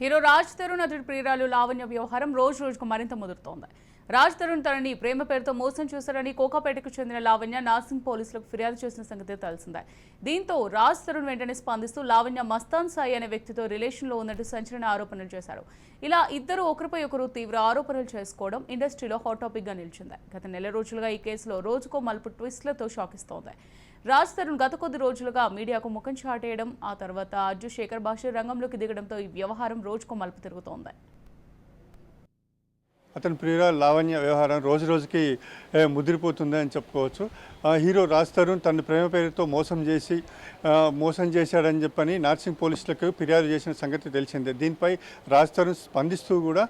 Hero Raj Tarun అతడి ప్రియురాలు లావణ్య వ్యవహారం రోజు రోజుకు మరింత ముదురుతోంది. రాజ్ తరుణ్ తనని ప్రేమ పేరుతో మోసం చేశారని కోకాపేటకు చెందిన లావణ్య నార్సింగ్ పోలీసులకు ఫిర్యాదు చేసిన సంగతి తెలిసిందే. దీంతో రాజ్ తరుణ్ వెంటనే స్పందిస్తూ లావణ్య మస్తాన్ సాయి అనే వ్యక్తితో రిలేషన్లో ఉన్నట్టు సంచలన ఆరోపణలు చేశారు. ఇలా ఇద్దరు ఒకరిపై ఒకరు తీవ్ర ఆరోపణలు చేసుకోవడం ఇండస్ట్రీలో హాట్ టాపిక్గా నిలిచింది. గత నెల రోజులుగా ఈ కేసులో రోజుకో మలుపు ట్విస్ట్లతో షాకిస్తోంది రాజ్ తరుణ్ గత కొద్ది రోజులుగా మీడియాకు ముఖం చాటేయడం ఆ తర్వాత అర్జు శేఖర్ భాష రంగంలోకి దిగడంతో ఈ వ్యవహారం రోజుకు మలుపు తిరుగుతోంది. అతని ప్రియురాలు లావణ్య వ్యవహారం రోజు రోజుకి ముదిరిపోతుందని చెప్పుకోవచ్చు. హీరో రాజ్ తరుణ్ తన ప్రేమ పేరుతో మోసం చేసి మోసం చేశాడని చెప్పని నార్సింగ్ పోలీసులకు ఫిర్యాదు చేసిన సంగతి తెలిసిందే. దీనిపై రాజ్ తరుణ్ స్పందిస్తూ కూడా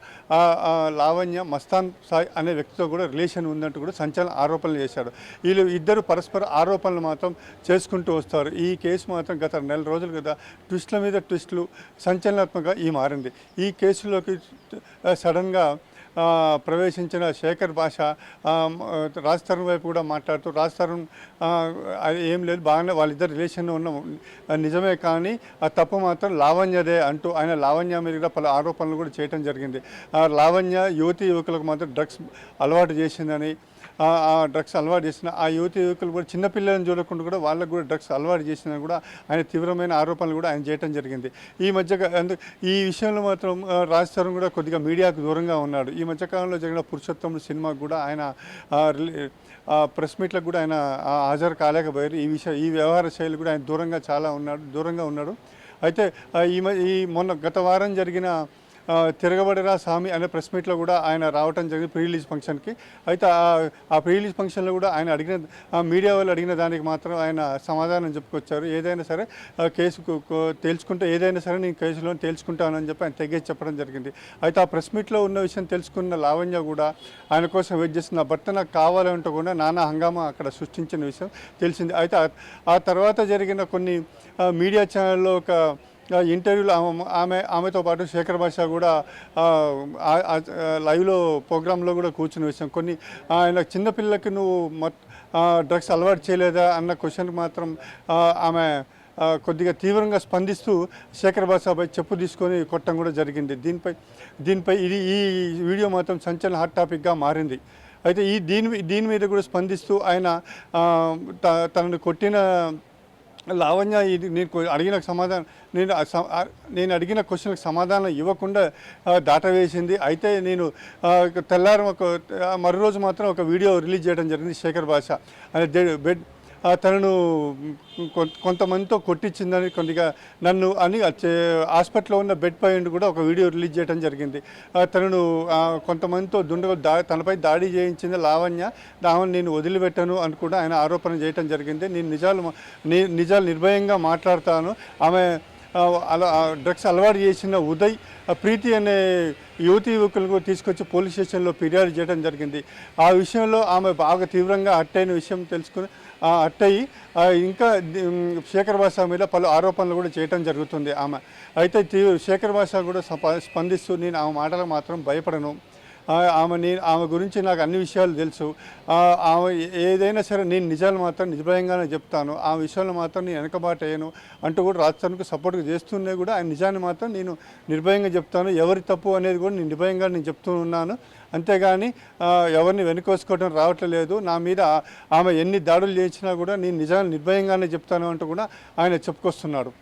లావణ్య మస్తాన్ సాయ్ అనే వ్యక్తితో కూడా రిలేషన్ ఉందంటూ కూడా సంచలన ఆరోపణలు చేశాడు. వీళ్ళు ఇద్దరు పరస్పర ఆరోపణలు మాత్రం చేసుకుంటూ వస్తారు. ఈ కేసు మాత్రం గత నెల రోజులు కదా ట్విస్ట్ల మీద ట్విస్టులు సంచలనాత్మకంగా ఈ మారింది. ఈ కేసులోకి సడన్గా ప్రవేశించిన శేఖర్ భాష రాజ్ తరుణ్ వైపు కూడా మాట్లాడుతూ రాజ్ తరుణ్ ఏం లేదు బాగానే వాళ్ళిద్దరు రిలేషన్లో ఉన్న నిజమే కానీ ఆ తప్పు మాత్రం లావణ్యదే అంటూ ఆయన లావణ్య మీద కూడా పలు ఆరోపణలు కూడా చేయడం జరిగింది. ఆ లావణ్య యువతి యువకులకు మాత్రం డ్రగ్స్ అలవాటు చేసిందని ఆ డ్రగ్స్ అలవాటు చేసిన ఆ యువతి యువకులు కూడా చిన్నపిల్లలను చూడకుండా కూడా వాళ్ళకు కూడా డ్రగ్స్ అలవాటు చేసిన కూడా ఆయన తీవ్రమైన ఆరోపణలు కూడా ఆయన చేయటం జరిగింది. ఈ మధ్య అందు ఈ విషయంలో మాత్రం రాజ్ తరుణ్ కూడా కొద్దిగా మీడియాకు దూరంగా ఉన్నాడు. ఈ మధ్యకాలంలో జరిగిన పురుషోత్తముడు సినిమాకు కూడా ఆయన రిలే- ప్రెస్ మీట్లకు కూడా ఆయన హాజరు కాలేకపోయారు. ఈ విషయం ఈ వ్యవహార శైలి కూడా ఆయన దూరంగా చాలా ఉన్నాడు దూరంగా ఉన్నాడు. అయితే ఈ ఈ మొన్న గత వారం జరిగిన తిరగబడిరా స్వామి అనే ప్రెస్ మీట్లో కూడా ఆయన రావటం జరిగింది ప్రీ రిలీజ్ ఫంక్షన్కి అయితే ఆ- ప్రీ రిలీజ్ ఫంక్షన్లో కూడా ఆయన అడిగిన మీడియా వాళ్ళు అడిగిన దానికి మాత్రం ఆయన సమాధానం చెప్పుకొచ్చారు. ఏదైనా సరే ఆ కేసు తేల్చుకుంటే ఏదైనా సరే నేను కేసులో తేల్చుకుంటానని చెప్పి ఆయన తెగేసి చెప్పడం జరిగింది. అయితే ఆ ప్రెస్ మీట్లో ఉన్న విషయం తెలుసుకున్న లావణ్య కూడా ఆయన కోసం వెయిట్ చేస్తున్న భర్త నాకు కావాలంటూ కూడా నానా హంగామా అక్కడ సృష్టించిన విషయం తెలిసింది. అయితే ఆ- తర్వాత జరిగిన కొన్ని మీడియా ఛానల్లో ఒక ఇంటర్వ్యూలో ఆమె ఆమె ఆమెతో పాటు శేఖర్ భాష కూడా లైవ్లో ప్రోగ్రాంలో కూడా కూర్చుని విషయం. కొన్ని ఆయన చిన్నపిల్లకి నువ్వు మత్ డ్రగ్స్ అలవాటు చేయలేదా అన్న క్వశ్చన్కి మాత్రం ఆమె కొద్దిగా తీవ్రంగా స్పందిస్తూ శేఖర్ బాసాపై చెప్పు తీసుకొని కొట్టడం కూడా జరిగింది. దీనిపై దీనిపై ఇది ఈ వీడియో మాత్రం సంచలన హాట్ టాపిక్గా మారింది. అయితే ఈ దీని దీని మీద కూడా స్పందిస్తూ ఆయన త- తనను కొట్టిన లావణ్య ఇది నేను అడిగిన సమాధానం నేను స- నేను అడిగిన క్వశ్చన్కి సమాధానం ఇవ్వకుండా దాటవేసింది. అయితే నేను తెల్లారం ఒక మరో రోజు మాత్రం ఒక వీడియో రిలీజ్ చేయడం జరిగింది శేఖర్ భాష అనే బెడ్ తనను కొంతమందితో కొట్టించిందని కొద్దిగా నన్ను అని చే- హాస్పిటల్లో ఉన్న బెడ్ పై ఉండి కూడా ఒక వీడియో రిలీజ్ చేయడం జరిగింది. తనను కొంతమందితో దుండగ దా తనపై దాడి చేయించింది లావణ్య ఆమెను నేను వదిలిపెట్టాను అని కూడా ఆయన ఆరోపణ చేయడం జరిగింది. నేను నిజాలు ని- నిజాలు నిర్భయంగా మాట్లాడతాను. ఆమె డ్రగ్స్ అలవాటు చేసిన ఉదయ్ ప్రీతి అనే యువతి యువకులకు తీసుకొచ్చి పోలీస్ స్టేషన్లో ఫిర్యాదు చేయడం జరిగింది. ఆ విషయంలో ఆమె బాగా తీవ్రంగా అట్టయిన విషయం తెలుసుకుని అట్టయి ఇంకా శేఖర్ భాష మీద పలు ఆరోపణలు కూడా చేయడం జరుగుతుంది ఆమె. అయితే తీ- శేఖర్ భాష కూడా స్పందిస్తూ నేను ఆమె మాటలకు మాత్రం భయపడను. ఆమె నేను ఆమె గురించి నాకు అన్ని విషయాలు తెలుసు. ఆమె ఏదైనా సరే నేను నిజాలు మాత్రం నిర్భయంగానే చెప్తాను. ఆ విషయంలో మాత్రం నేను వెనకబాటు అయ్యాను అంటూ కూడా రాష్ట్రానికి సపోర్ట్గా చేస్తూనే కూడా ఆ నిజాన్ని మాత్రం నేను నిర్భయంగా చెప్తాను. ఎవరి తప్పు అనేది కూడా నేను నిర్భయంగా నేను చెప్తూ ఉన్నాను. అంతేగాని ఎవరిని వెనుకోసుకోవడం రావట్లేదు. నా మీద ఆమె ఎన్ని దాడులు చేసినా కూడా నేను నిజాన్ని నిర్భయంగానే చెప్తాను అంటూ కూడా ఆయన చెప్పుకొస్తున్నాడు.